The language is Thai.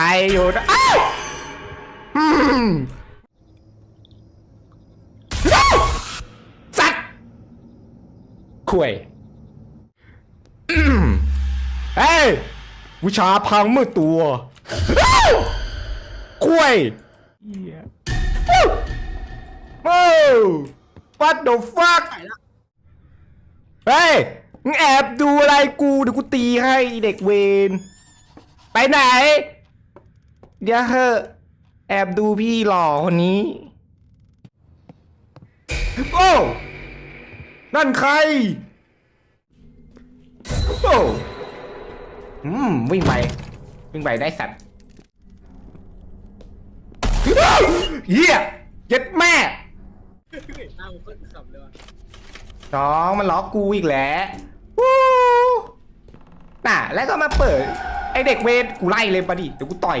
ใครอยู่นะอ้าวอืมอ้าวสัตคุยอืมเอ้ยวิชาพังเมื่อตัวคุยเหี้ยอ้าวอ้าว what the fuck เฮ้ยแอบดูอะไรกูเดี๋ยวกูตีให้เด็กเวนไปไหน เดี๋ยวเหอะแอบดูพี่หล่อคนนี้ โอ้ นั่นใคร โอ้หืม วิ่งไป วิ่งไปได้สัตว์เฮียเจ็ดแม่ต้องมันล้อกกูอีกแล้วน่ะ แล้วก็มาเปิด ไอเด็กเวทกูไล่เลยปะดิ เดี๋ยวกูต่อย